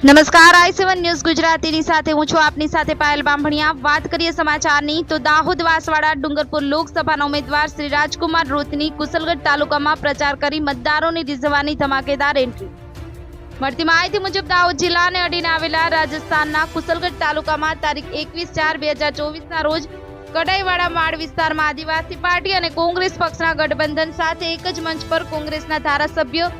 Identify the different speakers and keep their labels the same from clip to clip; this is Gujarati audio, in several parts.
Speaker 1: નમસ્કાર, આઈ સેવન ન્યૂઝ ગુજરાતીની સાથે હું છું આપની સાથે પાયલ બામભણિયા. વાત કરીએ સમાચારની, તો દાહોદ વાસવાડા ડુંગરપુર લોકસભાના ઉમેદવાર શ્રી રાજકુમાર રોતની કુશલગઢ તાલુકામાં પ્રચાર કરી મતદારોને રીઝવવાની ધમાકેદાર એન્ટ્રી. મળતી માહિતી મુજબ દાહોદ જિલ્લાને અડીને આવેલા રાજસ્થાનના કુશલગઢ તાલુકામાં તારીખ એકવીસ ચાર બે હજાર ચોવીસના રોજ કડાઈવાડા માળ વિસ્તારમાં આદિવાસી પાર્ટી અને કોંગ્રેસ પક્ષના ગઠબંધન સાથે એક જ મંચ પર કોંગ્રેસના ધારાસભ્ય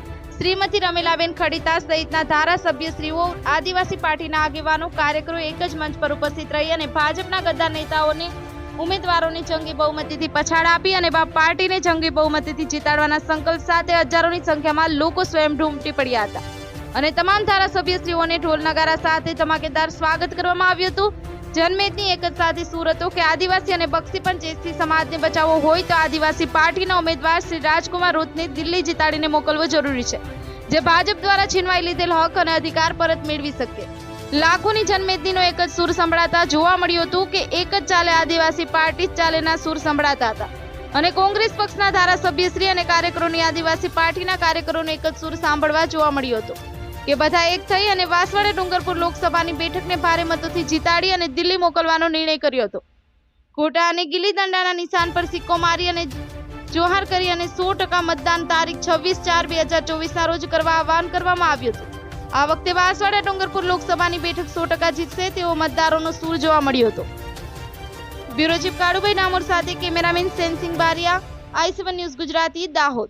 Speaker 1: શ્રીમતી રમીલાબેન ખડીતા સહિતના ધારાસભ્યશ્રીઓ આદિવાસી પાર્ટીના આગેવાનો, કાર્યકરો એક જ મંચ પર ઉપસ્થિત રહી અને ભાજપના ગદ્દાર નેતાઓને ઉમેદવારોની જંગી બહુમતીથી પછાડ આપી અને પાર્ટીને જંગી બહુમતીથી જીતાડવાના સંકલ્પ સાથે હજારોની સંખ્યામાં લોકો સ્વયં ઢૂમટી પડ્યા હતા. અને તમામ ધારાસભ્યશ્રીઓને ઢોલ નગારા સાથે ધમાકેદાર સ્વાગત કરવામાં આવ્યું હતું. જનમેદની એક જ સાથે સુર હતો કે આદિવાસી અને બક્ષી પણ જેસી સમાજને બચાવવો હોય તો આદિવાસી પાર્ટીના ઉમેદવાર શ્રી રાજકુમાર રોતને દિલ્હી જીતાડીને મોકલવો જરૂરી છે, જે ભાજપ દ્વારા છીનવાઈ લીધેલ હક અને અધિકાર પરત મેળવી શકે. લાખોની જનમેદનીનો એક જ સૂર સંભળાતા જોવા મળ્યું હતું કે એક જ ચાલે આદિવાસી પાર્ટી, જ ચાલેના સૂર સંભળાતા હતા. અને કોંગ્રેસ પક્ષના ધારાસભ્યશ્રી અને કાર્યકરોની આદિવાસી પાર્ટીના કાર્યકરોનો એક જ સૂર સાંભળવા જોવા મળ્યો હતો. કે બધા એક થઈ અને વાસવાડા ડુંગરપુર લોકસભાની બેઠકને ભારે મતોથી જીતાડી અને દિલ્હી મોકલવાનો નિર્ણય કર્યો હતો. કોટા અને ગીલી દંડાના નિશાન પર સિક્કો મારી અને જોહાર કરી અને સો ટકા મતદાન તારીખ છવ્વીસ ચાર બે હજાર ચોવીસના રોજ કરવા આહવાન કરવામાં આવ્યું હતું. આ વખતે વાસવાડા ડુંગરપુર લોકસભાની બેઠક સો ટકા જીતશે તેવો મતદારોનો સૂર જોવા મળ્યો હતો. બ્યુરો કાળુભાઈ ડામોર સાથે cameraman Sensing Baria, I news Gujarati, Dahod.